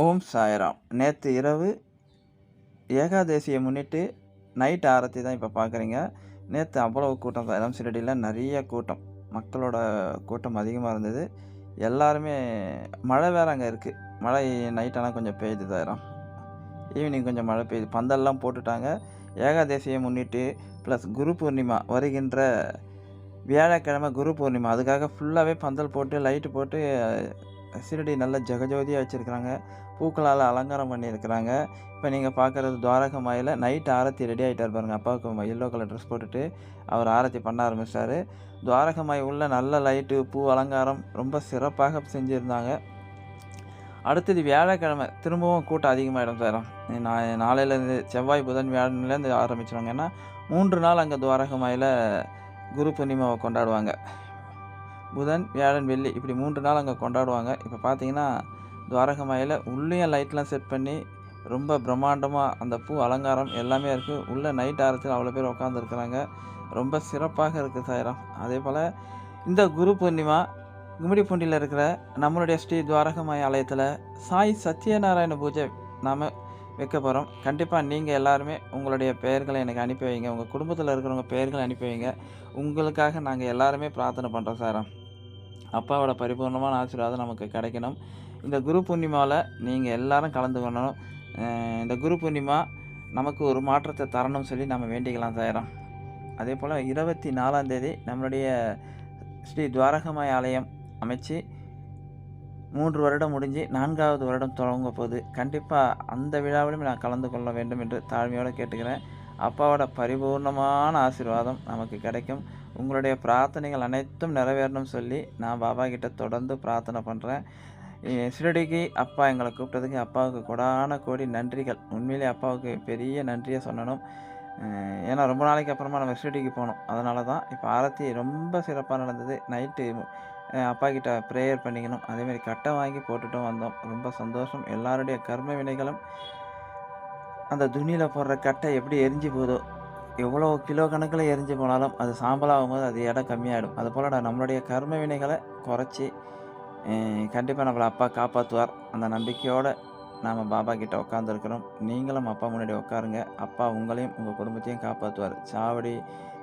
ஓம் சாய்ராம். நேற்று இரவு ஏகாதசியை முன்னிட்டு நைட் ஆரத்தி தான் இப்போ பார்க்குறீங்க நேற்று அவ்வளோ கூட்டம் சாய்ராம் சிரடியில் நிறைய கூட்டம். மக்களோட கூட்டம் அதிகமாக இருந்தது. எல்லாருமே மழை வேறு அங்கே இருக்குது மழை நைட்டெல்லாம் கொஞ்சம் பெய்யுது தாயிரம் ஈவினிங் கொஞ்சம் மழை பெய்யுது. பந்தல்லாம் போட்டுட்டாங்க. ஏகாதசியை முன்னிட்டு ப்ளஸ் குரு பூர்ணிமா வருகின்ற வியாழக்கிழமை குரு பூர்ணிமா. அதுக்காக ஃபுல்லாகவே பந்தல் போட்டு லைட்டு போட்டு சீரடி நல்ல ஜெகஜோதியாக வச்சுருக்குறாங்க. பூக்களால் அலங்காரம் பண்ணியிருக்கிறாங்க. இப்போ நீங்கள் பார்க்குறது துவாரகமாயில் நைட் ஆரத்தி ரெடி ஆகிட்டார் பாருங்கள் அப்பாவுக்கு எல்லோ கலர் ட்ரெஸ் போட்டுட்டு அவர் ஆரத்தி பண்ண ஆரம்பிச்சிட்டாரு துவாரகமாய் உள்ள நல்ல லைட்டு பூ அலங்காரம் ரொம்ப சிறப்பாக செஞ்சுருந்தாங்க. அடுத்தது வியாழக்கிழமை திரும்பவும் கூட்டம் அதிகமாகிடும் சார். நான் நாளையிலேருந்து செவ்வாய் புதன் வியாழன்லேருந்து ஆரம்பிச்சிடுவாங்க ஏன்னா மூன்று நாள் அங்கே துவாரகமாயில் குரு பூர்ணிமாவை கொண்டாடுவாங்க. புதன் வியாழன் வெள்ளி இப்படி மூன்று நாள் அங்கே கொண்டாடுவாங்க. இப்போ பார்த்தீங்கன்னா துவாரகமாயில் உள்ளேயும் லைட்லாம் செட் பண்ணி ரொம்ப பிரம்மாண்டமாக அந்த பூ அலங்காரம் எல்லாமே இருக்குது உள்ளே நைட் ஆரத்தில் அவ்வளோ பேர் உட்காந்துருக்குறாங்க ரொம்ப சிறப்பாக இருக்குது சாயிரம். அதே போல் இந்த குரு பூர்ணிமா கும்மிடிப்பூண்டியில் இருக்கிற நம்மளுடைய ஸ்ரீ துவாரகமாய ஆலயத்தில் சாய் சத்யநாராயண பூஜை நாம் வைக்க போகிறோம் கண்டிப்பாக நீங்கள் எல்லாருமே உங்களுடைய பெயர்களை எனக்கு அனுப்பி வைங்க. உங்கள் குடும்பத்தில் இருக்கிறவங்க பெயர்களை அனுப்பி வைங்க. உங்களுக்காக நாங்கள் எல்லாருமே பிரார்த்தனை பண்ணுறோம் சாரம் அப்பாவோட பரிபூர்ணமான ஆசீர்வாதம் நமக்கு கிடைக்கணும். இந்த குரு பூர்ணிமாவில் நீங்கள் எல்லாரும் கலந்துக்கணும் இந்த குரு பூர்ணிமா நமக்கு ஒரு மாற்றத்தை தரணும்னு சொல்லி நம்ம வேண்டிக்கலாம் சாயிரம் அதே போல் இருபத்தி நாலாந்தேதி நம்மளுடைய ஸ்ரீ துவாரகமாய் ஆலயம் அமைச்சு மூன்று வருடம் முடிஞ்சு நான்காவது வருடம் தொடங்க போகுது. கண்டிப்பாக அந்த விழாவிலும் நான் கலந்து கொள்ள வேண்டும் என்று தாழ்மையோடு கேட்டுக்கிறேன். அப்பாவோட பரிபூர்ணமான ஆசீர்வாதம் நமக்கு கிடைக்கும். உங்களுடைய பிரார்த்தனைகள் அனைத்தும் நிறைவேறணும் சொல்லி நான் பாபா கிட்ட தொடர்ந்து பிரார்த்தனை பண்ணுறேன் சிறடிக்கு அப்பா எங்களை கூப்பிட்டதுக்கு அப்பாவுக்கு கொடான கோடி நன்றிகள். உண்மையிலே அப்பாவுக்கு பெரிய நன்றியை சொல்லணும். ஏன்னா ரொம்ப நாளைக்கு அப்புறமா நம்ம ஷிரடிக்கு போனோம் அதனால தான் இப்போ ஆரத்தி ரொம்ப சிறப்பாக நடந்தது. நைட்டு அப்பா கிட்ட ப்ரேயர் பண்ணிக்கணும். அதேமாதிரி கட்டை வாங்கி போட்டுட்டும் வந்தோம். ரொம்ப சந்தோஷம். எல்லாருடைய கர்ம வினைகளும் அந்த துணியில் போடுற கட்டை எப்படி எரிஞ்சு போதோ எவ்வளோ கிலோ கணக்கில் எரிஞ்சு போனாலும் அது சாம்பலாகும் போது அது இடம் கம்மியாகிடும் அதுபோல் நம்மளுடைய கர்ம வினைகளை குறைச்சி கண்டிப்பாக நம்மளை அப்பா காப்பாற்றுவார் அந்த நம்பிக்கையோடு நாம் பாபா கிட்ட உட்காந்துருக்குறோம் நீங்களும் அப்பா முன்னாடி உட்காருங்க. அப்பா உங்களையும் உங்கள் குடும்பத்தையும் காப்பாற்றுவார் சாவடி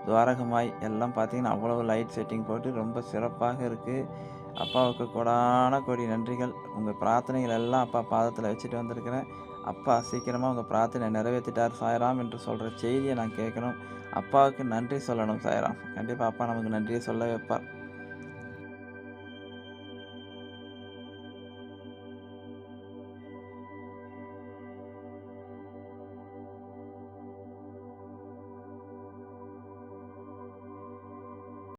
துவாரகமாய் எல்லாம் பார்த்தீங்கன்னா அவ்வளோ லைட் செட்டிங் போட்டு ரொம்ப சிறப்பாக இருக்குது அப்பாவுக்கு கொடான கொடி நன்றிகள். உங்கள் பிரார்த்தனைகள் எல்லாம் அப்பா பாதத்தில் வச்சுட்டு வந்திருக்கிறேன். அப்பா சீக்கிரமாக உங்கள் பிரார்த்தனை நிறைவேற்றிட்டார் சாயராம் என்று சொல்கிற செய்தியை நான் கேட்கணும். அப்பாவுக்கு நன்றி சொல்லணும் சாயராம். கண்டிப்பாக அப்பா நமக்கு நன்றியை சொல்ல வைப்பார்.